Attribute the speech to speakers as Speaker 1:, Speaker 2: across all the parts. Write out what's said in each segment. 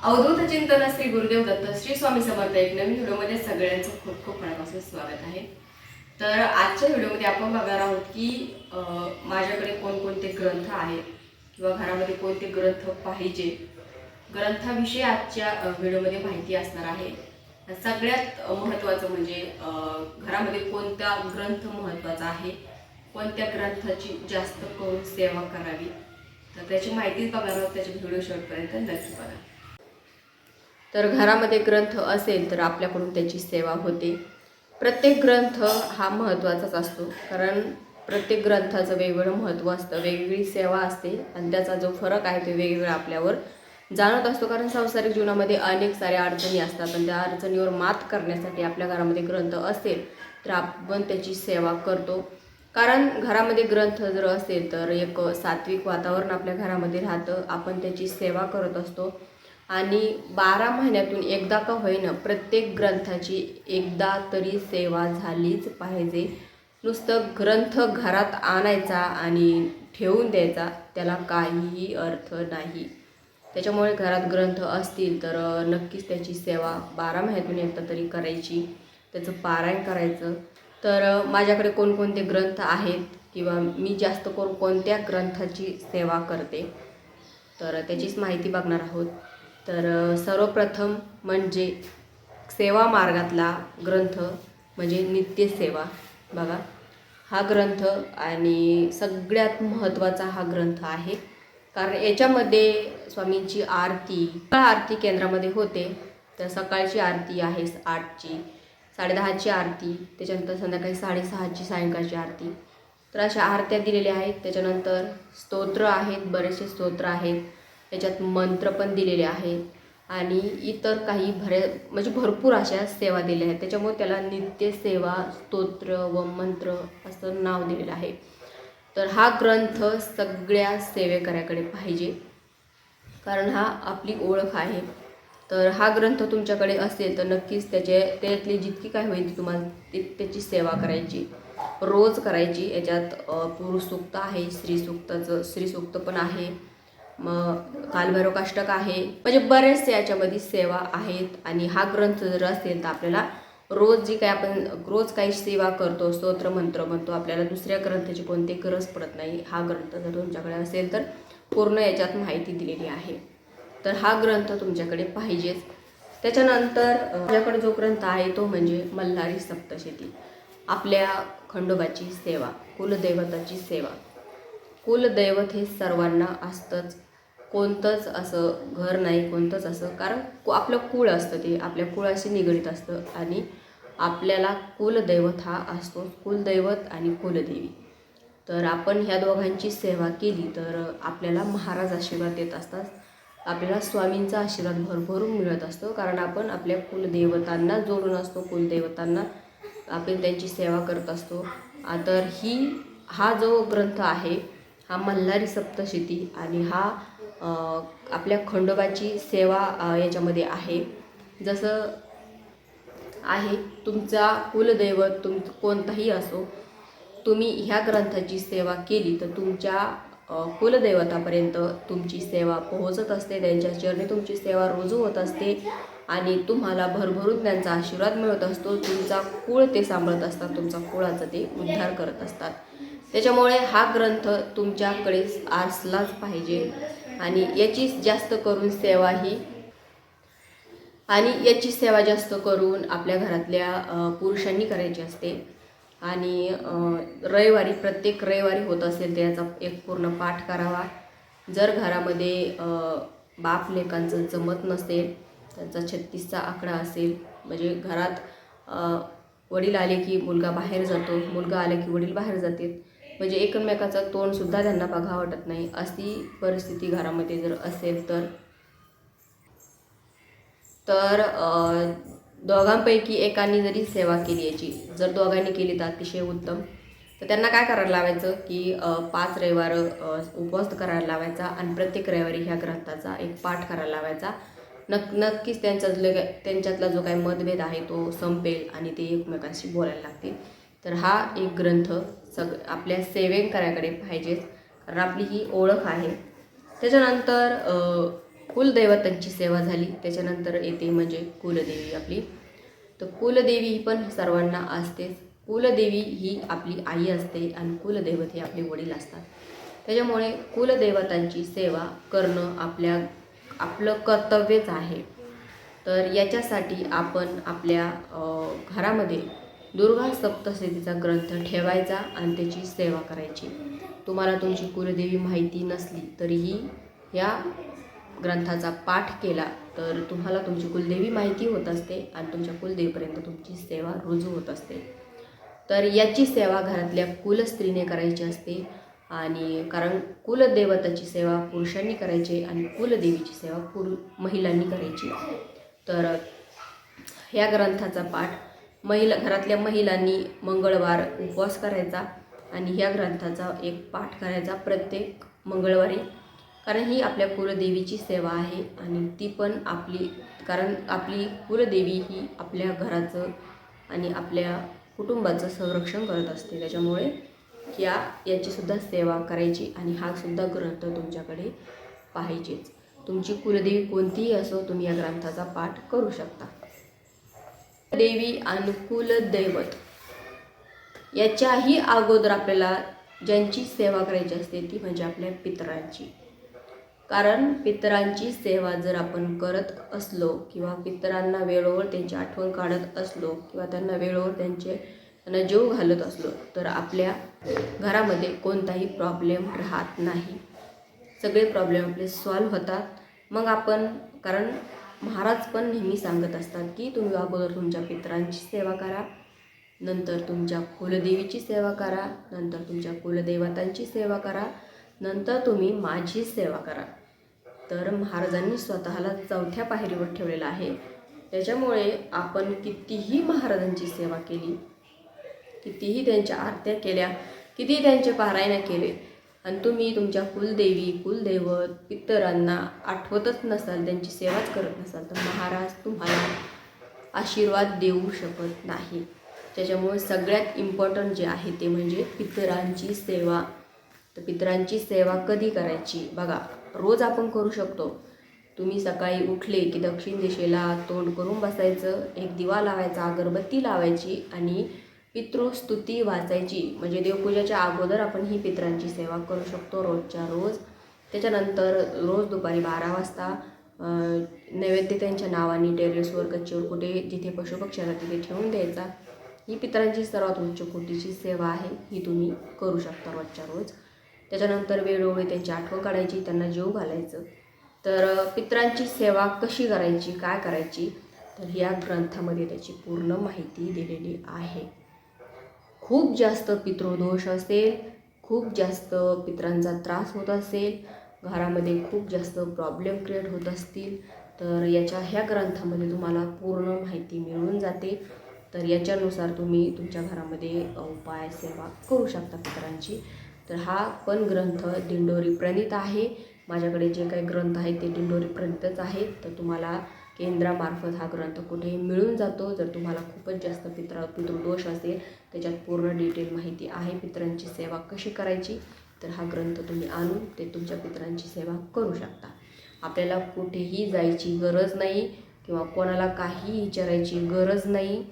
Speaker 1: अवधूत चिंतन श्री गुरुदेव दत्त श्री स्वामी समर्थ एक नवीन व्हिडिओमध्ये सगळ्यांचं खूप खूप मनापासून स्वागत आहे. तर आजच्या व्हिडिओमध्ये आपण बघणार आहोत की माझ्याकडे कोणकोणते ग्रंथ आहेत किंवा घरामध्ये कोणते ग्रंथ पाहिजे? ग्रंथाविषयी आजच्या व्हिडिओमध्ये माहिती असणार आहे. सगळ्यात महत्त्वाचं म्हणजे घरामध्ये कोणता ग्रंथ महत्त्वाचा आहे? कोणत्या ग्रंथाची जास्त करून सेवा करावी? तर त्याची माहितीच बघणार आहोत त्याच्या व्हिडिओ शेवटपर्यंत नक्की बघा. तर घरामध्ये ग्रंथ असेल तर आपल्याकडून त्याची सेवा होते. प्रत्येक ग्रंथ हा महत्त्वाचाच असतो. कारण प्रत्येक ग्रंथाचं वेगवेगळं महत्त्व असतं. वेगवेगळी सेवा असते आणि त्याचा जो फरक आहे तो वेगवेगळा आपल्यावर जाणवत असतो. कारण सांसारिक जीवनामध्ये अनेक साऱ्या अडचणी असतात आणि त्या अडचणीवर मात करण्यासाठी आपल्या घरामध्ये ग्रंथ असेल तर आपण त्याची सेवा करतो. कारण घरामध्ये ग्रंथ जर असेल तर एक सात्विक वातावरण आपल्या घरामध्ये राहतं. आपण त्याची सेवा करत असतो. आणि बारा महिन्यातून एकदा का होईना प्रत्येक ग्रंथाची एकदा तरी सेवा झालीच पाहिजे. नुसतं ग्रंथ घरात आणायचा आणि ठेवून द्यायचा त्याला काहीही अर्थ नाही. त्याच्यामुळे घरात ग्रंथ असतील तर नक्कीच त्याची सेवा बारा महिन्यातून एकदा तरी करायची. त्याचं पारायण करायचं. तर माझ्याकडे कोणकोणते ग्रंथ आहेत किंवा मी जास्त करून कोणत्या ग्रंथाची सेवा करते? तर त्याचीच माहिती बघणार आहोत. तर सर्वप्रथम म्हणजे सेवा मार्गातला ग्रंथ म्हणजे नित्यसेवा बघा हा ग्रंथ आणि सगळ्यात महत्त्वाचा हा ग्रंथ आहे. कारण याच्यामध्ये स्वामींची आरती आरती केंद्रामध्ये होते. तर सकाळची आरती आहे आठची साडेदहाची आरती त्याच्यानंतर संध्याकाळी साडेसहाची सायंकाळची आरती. तर अशा आरत्या दिलेल्या आहेत. त्याच्यानंतर स्तोत्र आहेत बरेचसे स्तोत्र आहेत. याच्यात मंत्र पण दिलेले आहेत. आणि इतर काही भरे म्हणजे भरपूर अशा सेवा दिल्या आहेत. त्याच्यामुळे त्याला नित्य सेवा स्तोत्र व मंत्र असं नाव दिलेलं आहे. तर हा ग्रंथ सगळ्या सेवेकऱ्याकडे पाहिजे. कारण हा आपली ओळख आहे. तर हा ग्रंथ तुमच्याकडे असेल तर नक्कीच त्याचे त्यातली जितकी काय होईल ती तुम्हाला ती त्याची सेवा करायची रोज करायची. याच्यात पुरुषसूक्त पुरुष सूक्त आहे स्त्री स्त्रीसूक्त पण आहे. मग कालभैरव काष्टक आहे. म्हणजे बरेचसे याच्यामध्ये सेवा आहेत आणि हा ग्रंथ जर असेल तर आपल्याला रोज जी काय आपण रोज काही सेवा करतो स्तोत्र मंत्र म्हणतो आपल्याला दुसऱ्या ग्रंथाची कोणती गरज पडत नाही हा ग्रंथ जर तुमच्याकडे असेल तर पूर्ण याच्यात माहिती दिलेली आहे. तर हा ग्रंथ तुमच्याकडे पाहिजेच. त्याच्यानंतर अ, माझ्याकडे जो ग्रंथ आहे तो म्हणजे मल्हारी सप्तशती. आपल्या खंडोबाची सेवा कुलदैवताची सेवा. कुलदैवत हे सर्वांना असतंच. कोणतंच असं घर नाही कोणतंच असं. कारण कु- आपलं कुळ असतं ते आपल्या कुळाशी निगडीत असतं आणि आपल्याला कुलदैवत हा असतो कुलदैवत आणि कुलदेवी. तर आपण ह्या दोघांची सेवा केली तर आपल्याला महाराज आशीर्वाद देत असतात. आपल्याला स्वामींचा आशीर्वाद भरभरून मिळत असतो. कारण आपण आपल्या कुलदेवतांना जोडून असतो कुलदेवतांना आपण त्यांची सेवा करत असतो. तर ही हा जो ग्रंथ आहे हा मल्हारी सप्तशती आणि हा आपल्या खंडोबाची सेवा याच्यामध्ये आहे. जसं आहे तुमचा कुलदैवत तुम कोणताही असो तुम्ही ह्या ग्रंथाची सेवा केली तर तुमच्या कुलदैवतापर्यंत तुमची सेवा पोहोचत असते त्यांच्या चरणी तुमची सेवा रुजू होत असते आणि तुम्हाला भरभरून त्यांचा आशीर्वाद मिळत असतो. तुमचा कुळ ते सांभाळत असतात तुमचा कुळाचा ते उद्धार करत असतात. त्याच्यामुळे हा ग्रंथ तुमच्याकडे असलाच पाहिजे. आणि याची जास्त करून सेवा ही आणि याची सेवा जास्त करून आपल्या घरातल्या पुरुषांनी करायची असते. आणि रविवारी प्रत्येक रविवारी होत असेल तर याचा एक पूर्ण पाठ करावा. जर घरामध्ये बाप लेखांचं जमत नसेल त्यांचा छत्तीसचा आकडा असेल म्हणजे घरात वडील आले की मुलगा बाहेर जातो मुलगा आला की वडील बाहेर जातात म्हणजे एकमेकाचं तोंडसुद्धा त्यांना बघा वाटत नाही. अशी परिस्थिती घरामध्ये जर असेल तर. तर दोघांपैकी एकाने जरी सेवा केली याची जर दोघांनी केली तर अतिशय उत्तम. तर त्यांना काय करायला लावायचं की पाच रविवार उपवास करायला लावायचा आणि प्रत्येक रविवारी ह्या ग्रंथाचा एक पाठ करायला लावायचा. नक नक्कीच त्यांचा जो त्यांच्यातला जो काही मतभेद आहे तो संपेल आणि ते एकमेकांशी बोलायला लागतील. तर हा एक ग्रंथ सग आपल्या सेवेकऱ्याकडे पाहिजेच कारण आपली ही ओळख आहे. त्याच्यानंतर कुलदैवतांची सेवा झाली. त्याच्यानंतर येते म्हणजे कुलदेवी आपली. तर कुलदेवी ही पण सर्वांना असतेच कुलदेवी ही आपली आई असते आणि कुलदैवत हे आपले वडील असतात. त्याच्यामुळे कुलदैवतांची सेवा करणं आपल्या आपलं कर्तव्यच आहे. तर याच्यासाठी आपण आपल्या घरामध्ये दुर्गा सप्तशतीचा ग्रंथ ठेवायचा आणि त्याची सेवा करायची. तुम्हाला तुमची कुलदेवी माहिती नसली तरीही या ग्रंथाचा पाठ केला तर तुम्हाला तुमची कुलदेवी माहिती होत असते आणि तुमच्या कुलदेवीपर्यंत तुमची सेवा रुजू होत असते. तर याची सेवा घरातल्या कुलस्त्रीने करायची असते आणि कारण कुलदेवताची सेवा पुरुषांनी करायची आणि कुलदेवीची सेवा पुरु महिलांनी करायची. तर ह्या ग्रंथाचा पाठ महिला घरातल्या महिलांनी मंगळवार उपवास करायचा आणि ह्या ग्रंथाचा एक पाठ करायचा प्रत्येक मंगळवारी. कारण ही आपल्या कुलदेवीची सेवा आहे आणि ती पण आपली कारण आपली कुलदेवी ही आपल्या घराचं आणि आपल्या कुटुंबाचं संरक्षण करत असते. त्याच्यामुळे या याचीसुद्धा सेवा करायची आणि हा सुद्धा ग्रंथ तुमच्याकडे पाहिजेच तुमची कुलदेवी कोणतीही असो तुम्ही या ग्रंथाचा पाठ करू शकता. देवी अनुकूल दैवत. याच्याही अगोदर आपल्याला ज्यांची सेवा करायची असते ती म्हणजे आपल्या पितरांची. कारण पितरांची सेवा जर आपण करत असलो किंवा पितरांना वेळोवर त्यांची आठवण काढत असलो किंवा त्यांना वेळोवर त्यांचे त्यांना जीव घालत असलो तर आपल्या घरामध्ये कोणताही प्रॉब्लेम राहत नाही. सगळे प्रॉब्लेम आपले सॉल्व्ह होतात. मग आपण कारण महाराज पण नेहमी सांगत असतात की तुम्ही अगोदर तुमच्या पित्रांची सेवा करा नंतर तुमच्या कुलदेवीची सेवा करा नंतर तुमच्या कुलदेवतांची सेवा करा नंतर तुम्ही माझी सेवा करा. तर महाराजांनी स्वतःला चौथ्या पायरीवर ठेवलेलं आहे. त्याच्यामुळे आपण कितीही महाराजांची सेवा केली कितीही त्यांच्या आरत्या केल्या कितीही त्यांचे पारायण केले आणि तुम्ही तुमच्या कुलदेवी कुलदैवत पितरांना आठवतच नसाल त्यांची सेवाच करत नसाल तर महाराज तुम्हाला आशीर्वाद देऊ शकत नाही. त्याच्यामुळे सगळ्यात इम्पॉर्टंट जे आहे ते म्हणजे पितरांची सेवा. तर पितरांची सेवा कधी करायची? बघा रोज आपण करू शकतो. तुम्ही सकाळी उठले की दक्षिण दिशेला तोंड करून बसायचं एक दिवा लावायचा अगरबत्ती लावायची आणि पितृस्तुती वाचायची. म्हणजे देवपूजेच्या अगोदर आपण ही पितरांची सेवा करू शकतो रोजच्या रोज. त्याच्यानंतर रोज दुपारी बारा वाजता नैवेद्य त्यांच्या नावाने टेरेसवर कच्चीवर कुठे जिथे पशुपक्ष्याला तिथे ठेवून द्यायचा. ही पितरांची सर्वात उच्च कोटीची सेवा आहे ही तुम्ही करू शकता रोजच्या रोज. त्याच्यानंतर वेळोवेळी त्यांची आठवण काढायची त्यांना जीव घालायचं. तर पित्रांची पितरांची सेवा कशी करायची काय करायची तर या ग्रंथामध्ये त्याची पूर्ण माहिती दिलेली आहे. खूप जास्त पितृदोष असेल खूप जास्त पितरांचा त्रास होत असेल घरामध्ये खूप जास्त प्रॉब्लेम क्रिएट होत असतील तर याच्या ह्या ग्रंथामध्ये तुम्हाला पूर्ण माहिती मिळून जाते. तर याच्यानुसार तुम्ही तुमच्या घरामध्ये उपाय सेवा करू शकता पितरांची. तर हा पण ग्रंथ दिंडोरी प्रणित आहे. माझ्याकडे जे काही ग्रंथ आहेत ते दिंडोरी प्रणितच आहेत. तर तुम्हाला केंद्रामार्फत हा ग्रंथ कुठेही मिळून जातो. जर तुम्हाला खूपच जास्त पित्र पितृदोष असेल त्याच्यात पूर्ण डिटेल माहिती आहे पित्रांची सेवा कशी करायची तर हा ग्रंथ तुम्ही आणून ते तुमच्या पित्रांची सेवा करू शकता. आपल्याला कुठेही जायची गरज नाही किंवा कोणाला काही विचारायची गरज नाही.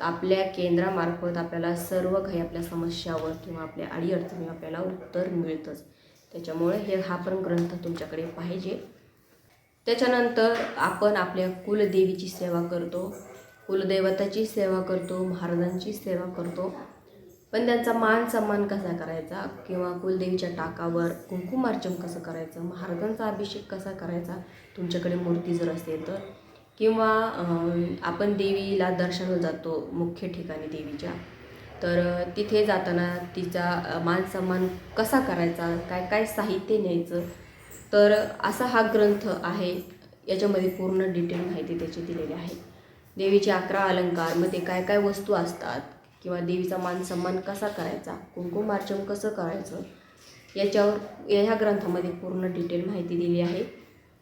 Speaker 1: आपल्या केंद्रामार्फत आपल्याला सर्व काही आपल्या समस्यावर किंवा आपल्या अडीअडचणी आपल्याला उत्तर मिळतंच. त्याच्यामुळे हे हा पण ग्रंथ तुमच्याकडे पाहिजे. त्याच्यानंतर आपण आपल्या कुलदेवीची सेवा करतो. कुलदैवताची सेवा करतो महाराजांची सेवा करतो. पण त्यांचा मान सन्मान कसा करायचा? किंवा कुलदेवीच्या टाकावर कुंकुमार्चन कसं करायचं? महाराजांचा अभिषेक कसा करायचा? तुमच्याकडे मूर्ती जर असेल तर. किंवा आपण देवीला दर्शनाला जातो मुख्य ठिकाणी देवीच्या. तर तिथे जाताना तिचा मान सन्मान कसा करायचा? काय काय साहित्य न्यायचं? तर असा हा ग्रंथ आहे याच्यामध्ये पूर्ण डिटेल माहिती त्याची दिलेली आहे. देवीचे अकरा अलंकारमध्ये काय काय वस्तू असतात? किंवा देवीचा मान सन्मान कसा करायचा? कुंकुमार्चन कसं करायचं? याच्यावर या ह्या ग्रंथामध्ये पूर्ण डिटेल माहिती दिली आहे.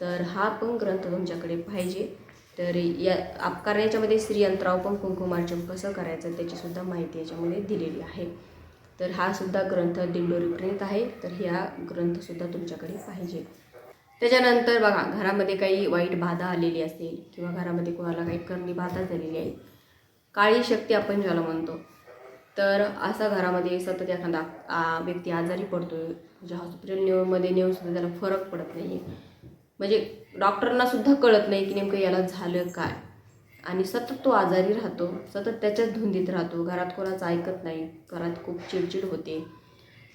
Speaker 1: तर हा पण ग्रंथ तुमच्याकडे पाहिजे. तर या आप कारण याच्यामध्ये श्रीयंत्राव पण कुंकुमार्चन कसं करायचं त्याचीसुद्धा माहिती याच्यामध्ये दिलेली आहे. तर हा सुद्धा ग्रंथ दिंडोरी प्रणित आहे. तर ह्या ग्रंथसुद्धा तुमच्याकडे पाहिजे. त्याच्यानंतर बघा घरामध्ये काही वाईट बाधा आलेली असेल किंवा घरामध्ये कोणाला काही करणी बाधा झालेली आहे काळी शक्ती आपण ज्याला म्हणतो तर असा घरामध्ये सतत एखादा व्यक्ती आजारी पडतो म्हणजे हॉस्पिटल नेऊमध्ये नेऊनसुद्धा त्याला फरक पडत नाही म्हणजे डॉक्टरांनासुद्धा कळत नाही की नेमकं याला झालं काय. आणि सतत तो आजारी राहतो सतत त्याच्याच धुंदीत राहतो. घरात कोणाचं ऐकत नाही घरात खूप चिडचिड होते.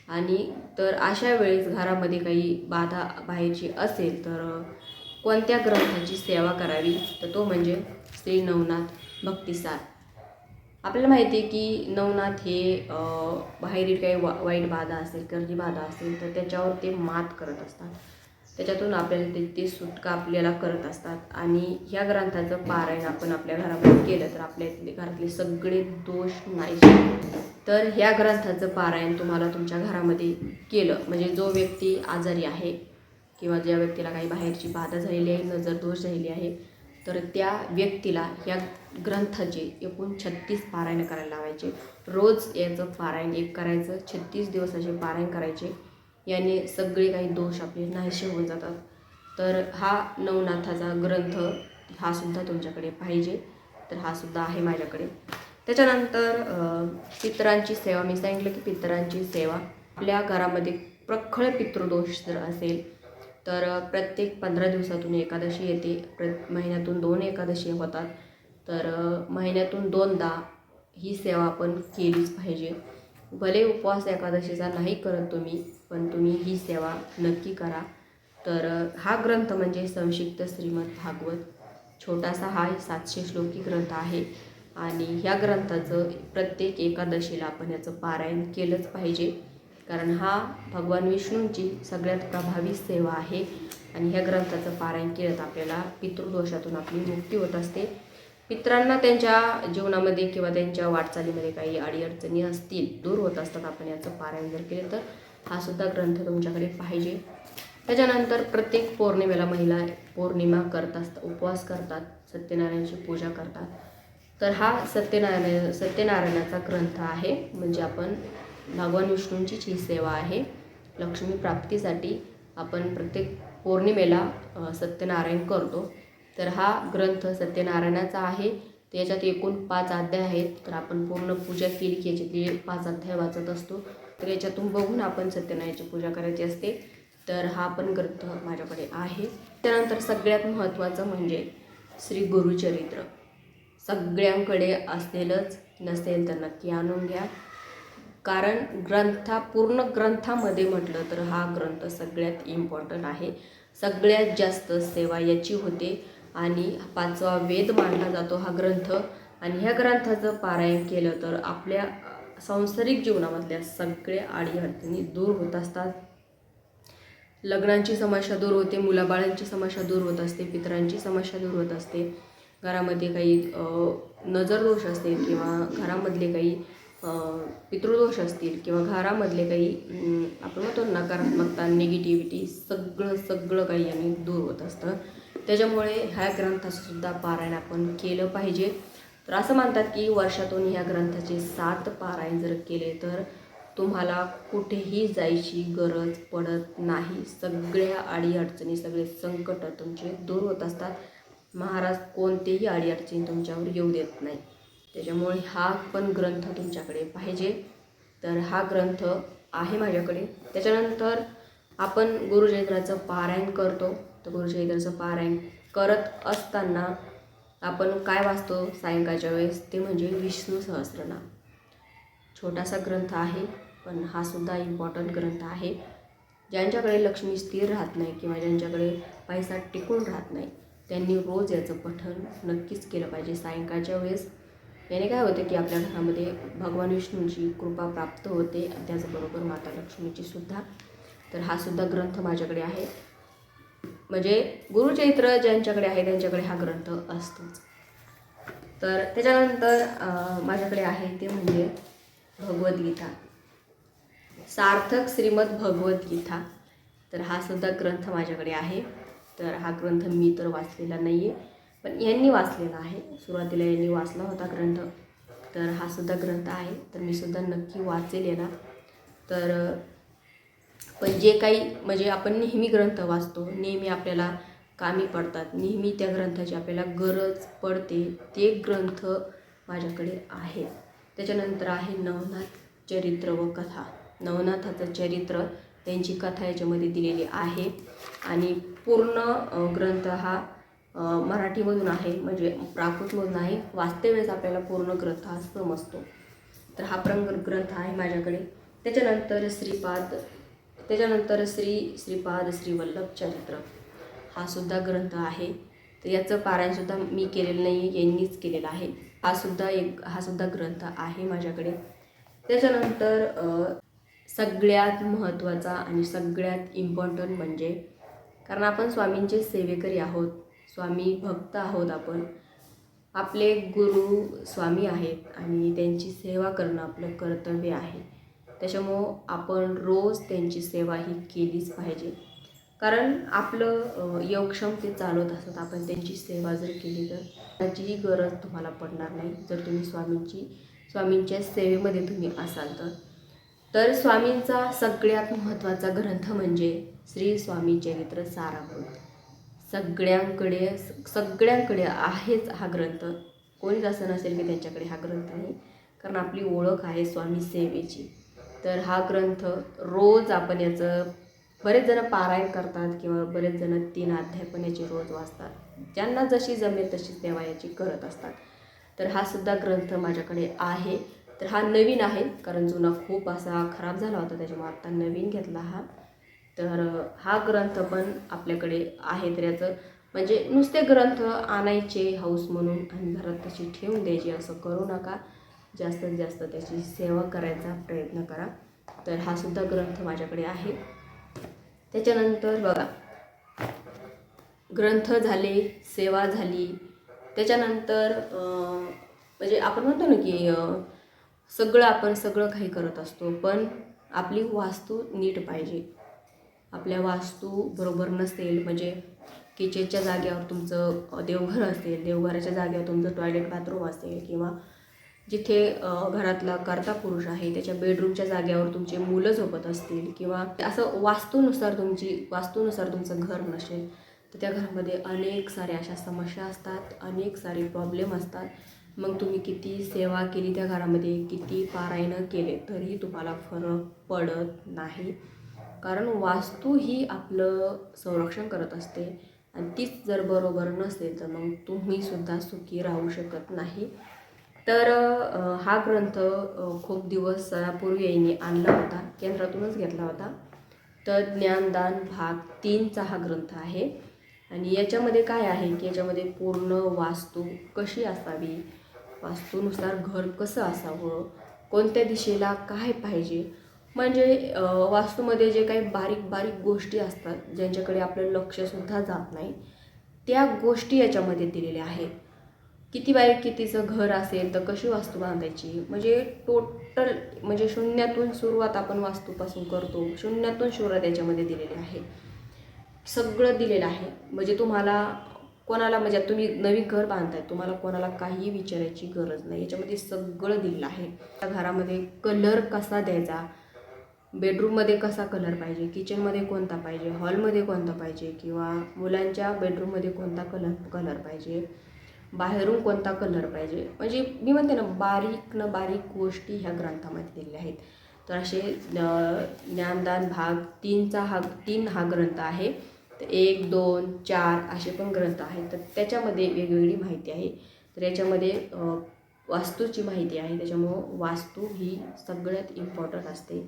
Speaker 1: आणि तर अशा वेळेस घरामध्ये काही बाधा बाहेरची असेल तर कोणत्या ग्रंथाची सेवा करावी? तर तो म्हणजे श्री नवनाथ भक्तिसार. आपल्याला माहिती आहे की नवनाथ हे बाहेरील काही वा वाईट बाधा असेल गर्दी बाधा असेल तर त्याच्यावर ते मात करत असतात. त्याच्यातून आपल्याला ते ते सुटका आपल्याला करत असतात. आणि ह्या ग्रंथाचं पारायण आपण आपल्या घरामध्ये केलं तर आपल्या इथले घरातले सगळे दोष नाही तर ह्या ग्रंथाचं पारायण तुम्हाला तुमच्या घरामध्ये केलं. म्हणजे जो व्यक्ती आजारी आहे किंवा ज्या व्यक्तीला काही बाहेरची बाधा झालेली आहे नजर दोष झालेली आहे तर त्या व्यक्तीला या ग्रंथाचे एकूण छत्तीस पारायण करायला लावायचे. रोज याचं पारायण एक करायचं छत्तीस दिवसाचे पारायण करायचे. याने सगळे काही दोष आपले नाहीसे होऊन जातात. तर हा नवनाथाचा ग्रंथ हा सुद्धा तुमच्याकडे पाहिजे. तर हा सुद्धा आहे माझ्याकडे. त्याच्यानंतर पितरांची सेवा मी सांगितलं की पितरांची सेवा. आपल्या घरामध्ये प्रखळ पितृदोष जर असेल तर प्रत्येक पंधरा दिवसातून एकादशी येते. प्र महिन्यातून दोन एकादशी होतात. तर महिन्यातून दोनदा ही सेवा आपण केलीच पाहिजे. भले उपवास एकादशीचा नाही करत तुम्ही पण तुम्ही ही सेवा नक्की करा. तर हा ग्रंथ म्हणजे संक्षिप्त श्रीमद भागवत. छोटासा हा सातशे श्लोकी ग्रंथ आहे आणि ह्या ग्रंथाचं प्रत्येक एकादशीला आपण याचं पारायण केलंच पाहिजे. कारण हा भगवान विष्णूंची सगळ्यात प्रभावी सेवा आहे आणि ह्या ग्रंथाचं पारायण केलं तर आपल्याला पितृदोषातून आपली मुक्ती होत असते. मित्रांना त्यांच्या जीवनामध्ये किंवा त्यांच्या वाटचालीमध्ये काही अडीअडचणी असतील दूर होत असतात आपण याचं पारायण जर केलं तर हा सुद्धा ग्रंथ तुमच्याकडे पाहिजे. त्याच्यानंतर प्रत्येक पौर्णिमेला महिला पौर्णिमा करत असतात उपवास करतात सत्यनारायणाची पूजा करतात. तर हा सत्यनारायण सत्यनारायणाचा ग्रंथ आहे म्हणजे आपण भगवान विष्णूंचीच ही सेवा आहे. लक्ष्मी प्राप्तीसाठी आपण प्रत्येक पौर्णिमेला सत्यनारायण करतो. तर हा ग्रंथ सत्यनारायणाचा आहे. त्याच्यात एकूण पाच अध्याय आहेत. तर आपण पूर्ण पूजा केली की याच्यातले पाच अध्याय वाचत असतो. तर याच्यातून बघून आपण सत्यनारायणाची पूजा करायची असते. तर हा पण ग्रंथ माझ्याकडे आहे. त्यानंतर सगळ्यात महत्त्वाचं म्हणजे श्री गुरुचरित्र. सगळ्यांकडे असलेलंच नसेल तर नक्की आणून घ्या. कारण ग्रंथा पूर्ण ग्रंथामध्ये म्हटलं तर हा ग्रंथ सगळ्यात इम्पॉर्टंट आहे. सगळ्यात जास्त सेवा याची होते. आणि पाचवा वेद मानला जातो हा ग्रंथ. आणि ह्या ग्रंथाचं पारायण केलं तर आपल्या सांसारिक जीवनामधल्या सगळ्या अडीअडचणी दूर होत असतात. लग्नांची समस्या दूर होते मुलाबाळांची समस्या दूर होत असते पितरांची समस्या दूर होत असते. घरामध्ये काही नजरदोष असतील किंवा घरामधले काही पितृदोष असतील किंवा घरामधले काही आपण म्हणतो नकारात्मकता निगेटिव्हिटी सगळं सगळं काही आणि दूर होत असतं. त्याच्यामुळे ह्या ग्रंथाचंसुद्धा पारायण आपण केलं पाहिजे. तर असं मानतात की वर्षातून ह्या ग्रंथाचे सात पारायण जर केले तर तुम्हाला कुठेही जायची गरज पडत नाही. सगळ्या अडीअडचणी सगळे संकट तुमचे दूर होत असतात. महाराज कोणतेही अडीअडचणी तुमच्यावर येऊ देत नाही. त्याच्यामुळे हा पण ग्रंथ तुमच्याकडे पाहिजे. तर हा ग्रंथ आहे माझ्याकडे. त्याच्यानंतर आपण गुरुचरित्राचं पारायण करतो. तर गुरुचरित्राचं पारायण करत असताना आपण काय वाचतो सायंकाळच्या वेळेस? ते म्हणजे विष्णू सहस्रनाम. छोटासा ग्रंथ आहे पण हा सुद्धा इम्पॉर्टंट ग्रंथ आहे. ज्यांच्याकडे लक्ष्मी स्थिर राहत नाही किंवा ज्यांच्याकडे पैसा टिकून राहत नाही त्यांनी रोज याचं पठण नक्कीच केलं पाहिजे सायंकाळच्या वेळेस. याने काय होतं की आपल्या घरामध्ये भगवान विष्णूंची कृपा प्राप्त होते. आणि त्याचबरोबर माता लक्ष्मीची सुद्धा तर हा सुद्धा ग्रंथ माझ्याकडे आहे. म्हणजे गुरुचरित्र ज्यांच्याकडे आहे त्यांच्याकडे हा ग्रंथ असतोच. तर त्याच्यानंतर माझ्याकडे आहे ते म्हणजे भगवद्गीता. सार्थक श्रीमद भगवद्गीता. तर हा सुद्धा ग्रंथ माझ्याकडे आहे. तर हा ग्रंथ मी तर वाचलेला नाही आहे पण यांनी वाचलेला आहे. सुरुवातीला यांनी वाचला होता ग्रंथ. तर हा सुद्धा ग्रंथ आहे. तर मी सुद्धा नक्की वाचेल याला. तर पण जे काही म्हणजे आपण नेहमी ग्रंथ वाचतो नेहमी आपल्याला कामी पडतात नेहमी त्या ग्रंथाची आपल्याला गरज पडते ते ग्रंथ माझ्याकडे आहे त्याच्यानंतर आहे नवनाथ चरित्र व कथा. नवनाथाचं चरित्र त्यांची कथा याच्यामध्ये दिलेली आहे. आणि पूर्ण ग्रंथ हा मराठीमधून आहे म्हणजे प्राकृतमधून आहे. वाचते वेळेस आपल्याला पूर्ण ग्रंथ हा समजतो. तर हा प्रंग ग्रंथ आहे माझ्याकडे. त्याच्यानंतर श्रीपाद त्याच्यानंतर श्री श्रीपाद श्रीवल्लभ चरित्र. हा सुद्धा ग्रंथ आहे. तर याचं पारायणसुद्धा मी केलेलं नाही आहे यांनीच केलेलं आहे. हा सुद्धा एक हा सुद्धा ग्रंथ आहे माझ्याकडे. त्याच्यानंतर सगळ्यात महत्त्वाचा आणि सगळ्यात इम्पॉर्टंट म्हणजे कारण आपण स्वामींचे सेवेकरी आहोत स्वामी भक्त आहोत आपण आपले गुरु स्वामी आहेत आणि त्यांची सेवा करणं आपलं कर्तव्य आहे. त्याच्यामुळं आपण रोज त्यांची सेवा ही केलीच पाहिजे. कारण आपलं योगक्षम ते चालवत असतात. आपण त्यांची सेवा जर केली तर त्याचीही गरज तुम्हाला पडणार नाही. जर तुम्ही स्वामींची स्वामींच्या सेवेमध्ये तुम्ही असाल तर. तर स्वामींचा सगळ्यात महत्त्वाचा ग्रंथ म्हणजे श्री स्वामी चरित्र साराभूत. सगळ्यांकडे सगळ्यांकडे आहेच हा ग्रंथ. कोणीच असं नसेल की त्यांच्याकडे हा ग्रंथ आहे कारण आपली ओळख आहे स्वामी सेवेची. तर हा ग्रंथ रोज आपण याचं बरेच जण पारायण करतात किंवा बरेच जण तीन अध्याय पण याचे रोज वाचतात. ज्यांना जशी जमेल तशी देवा याची करत असतात. तर हा सुद्धा ग्रंथ माझ्याकडे आहे. तर हा नवीन आहे कारण जुना खूप असा खराब झाला होता त्याच्यामुळे आत्ता नवीन घेतला हा. तर हा ग्रंथ पण आपल्याकडे आहे तर याचं म्हणजे नुसते ग्रंथ आणायचे हाऊस म्हणून आणि घरात तशी ठेवून द्यायची असं करू नका. जास्तीत जास्त त्याची सेवा करायचा प्रयत्न करा. तर हा सुद्धा ग्रंथ माझ्याकडे आहे. त्याच्यानंतर बघा. ग्रंथ झाले सेवा झाली. त्याच्यानंतर म्हणजे आपण म्हणतो ना की सगळं आपण सगळं काही करत असतो पण आपली वास्तू नीट पाहिजे. आपल्या वास्तू बरोबर नसेल म्हणजे किचनच्या जागेवर तुमचं देवघर असेल देवघराच्या जागेवर तुमचं टॉयलेट बाथरूम असेल किंवा जिथे घरातला कर्ता पुरुष आहे त्याच्या बेडरूमच्या जागेवर तुमचे मुलं झोपत असतील किंवा असं वास्तूनुसार तुमची वास्तूनुसार तुमचं घर नसेल तर त्या घरामध्ये अनेक साऱ्या अशा समस्या असतात अनेक सारे प्रॉब्लेम असतात. मग तुम्ही किती सेवा केली त्या घरामध्ये किती पारायणं केले तरीही तुम्हाला फरक पडत नाही. कारण वास्तू ही आपलं संरक्षण करत असते. आणि तीच जर बरोबर नसेल तर मग तुम्हीसुद्धा सुखी राहू शकत नाही. तर हा ग्रंथ खूप दिवसापूर्वी यांनी आणला होता केंद्रातूनच घेतला होता. तर ज्ञानदान भाग तीनचा हा ग्रंथ आहे. आणि याच्यामध्ये काय आहे की याच्यामध्ये पूर्ण वास्तू कशी असावी वास्तूनुसार घर कसं असावं कोणत्या दिशेला काय पाहिजे म्हणजे वास्तूमध्ये जे काही बारीक बारीक गोष्टी असतात ज्यांच्याकडे आपलं लक्षसुद्धा जात नाही त्या गोष्टी याच्यामध्ये दिलेल्या आहेत. किती बाय कितीचं घर असेल तर कशी वास्तू बांधायची? म्हणजे टोटल म्हणजे शून्यातून सुरुवात आपण वास्तूपासून करतो. शून्यातून सुरुवात याच्यामध्ये दिलेली आहे. सगळं दिलेलं आहे. म्हणजे तुम्हाला कोणाला म्हणजे तुम्ही नवीन घर बांधताय तुम्हाला कोणाला काही विचारायची गरज नाही. याच्यामध्ये सगळं दिलेलं आहे. त्या घरामध्ये कलर कसा द्यायचा? बेडरूममध्ये कसा कलर पाहिजे? किचनमध्ये कोणता पाहिजे? हॉलमध्ये कोणता पाहिजे? किंवा मुलांच्या बेडरूममध्ये कोणता कलर कलर पाहिजे? बाहेरून कोणता कलर पाहिजे? म्हणजे मी म्हणते ना बारीक न बारीक गोष्टी ह्या ग्रंथामध्ये दिलेल्या आहेत. तर असे ज्ञानदान भाग तीनचा हा तीन हा ग्रंथ आहे. तर एक दोन चार असे पण ग्रंथ आहेत. तर त्याच्यामध्ये वेगवेगळी माहिती आहे. तर याच्यामध्ये वास्तूची माहिती आहे. त्याच्यामुळं वास्तू ही सगळ्यात इम्पॉर्टंट असते.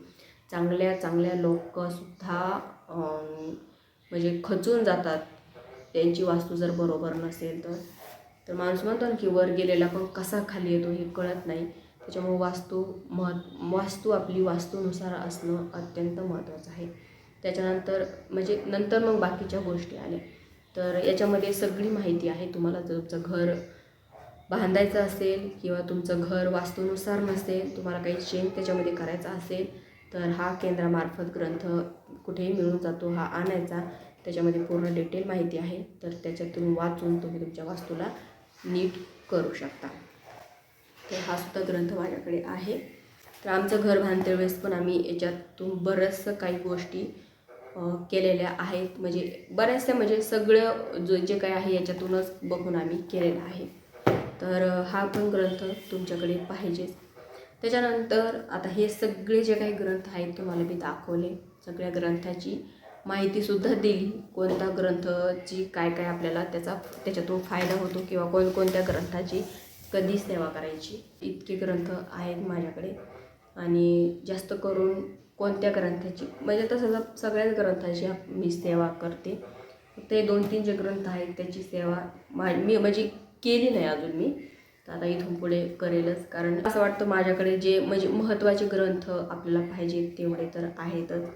Speaker 1: चांगल्या चांगल्या लोकसुद्धा म्हणजे खचून जातात. त्यांची वास्तू जर बरोबर नसेल तर. तर माणूस म्हणतो ना की वर गेलेला पण कसा खाली येतो हे कळत नाही. त्याच्यामुळे वास्तू मह वास्तू आपली वास्तूनुसार असणं अत्यंत महत्त्वाचं आहे. त्याच्यानंतर म्हणजे नंतर मग बाकीच्या गोष्टी आल्या. तर याच्यामध्ये सगळी माहिती आहे. तुम्हाला जर तुमचं घर बांधायचं असेल किंवा तुमचं घर वास्तूनुसार नसेल तुम्हाला काही चेंज त्याच्यामध्ये करायचा असेल तर हा केंद्रामार्फत ग्रंथ कुठेही मिळून जातो हा आणायचा. त्याच्यामध्ये पूर्ण डिटेल माहिती आहे. तर त्याच्यातून वाचून तुम्ही तुमच्या वास्तूला नीट करू शकता. तर हा सुद्धा ग्रंथ माझ्याकडे आहे. तर आमचं घर बांधते वेळेस पण आम्ही याच्यातून बरंचसं काही गोष्टी केलेल्या आहेत. म्हणजे बऱ्याचशा म्हणजे सगळं जो जे काही आहे याच्यातूनच बघून आम्ही केलेलं आहे. तर हा पण ग्रंथ तुमच्याकडे पाहिजेच. त्याच्यानंतर आता हे सगळे जे काही ग्रंथ आहेत तुम्हाला मी दाखवले. सगळ्या ग्रंथाची माहितीसुद्धा दिली कोणता ग्रंथची काय काय आपल्याला त्याचा त्याच्यातून फायदा होतो किंवा कोणकोणत्या ग्रंथाची कधी सेवा करायची. इतके ग्रंथ आहेत माझ्याकडे. आणि जास्त करून कोणत्या ग्रंथाची म्हणजे तसं सगळं सगळ्याच ग्रंथाची मी सेवा करते. ते दोन तीन जे ग्रंथ आहेत त्याची सेवा मा मी म्हणजे केली नाही अजून मी. तर आता इथून पुढे करेलच. कारण असं वाटतं माझ्याकडे जे म्हणजे महत्त्वाचे ग्रंथ आपल्याला पाहिजे तेवढे तर आहेतच.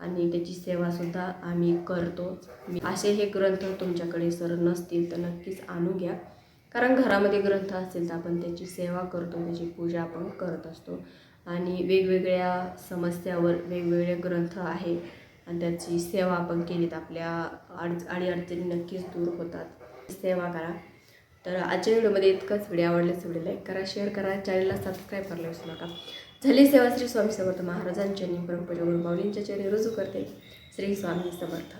Speaker 1: आणि त्याची सेवासुद्धा आम्ही करतो मी असे हे ग्रंथ तुमच्याकडे सर नसतील तर नक्कीच आणू घ्या. कारण घरामध्ये ग्रंथ असतील तर आपण त्याची सेवा करतो त्याची पूजा आपण करत असतो. आणि वेगवेगळ्या समस्यावर वेगवेगळे ग्रंथ आहे आणि त्याची सेवा आपण केलीत आपल्या अड अडीअडचणी नक्कीच दूर होतात. सेवा करा. तर आजच्या व्हिडिओमध्ये इतकंच. व्हिडिओ आवडल्यास व्हिडिओ लाईक करा शेअर करा. चॅनलला सबस्क्राईब करायला विसरू नका. झाली सेवा श्री स्वामी समर्थ महाराजांच्या परमपूजा गुरुमाऊलींच्या चरणी रुजू करते. श्री स्वामी समर्थ.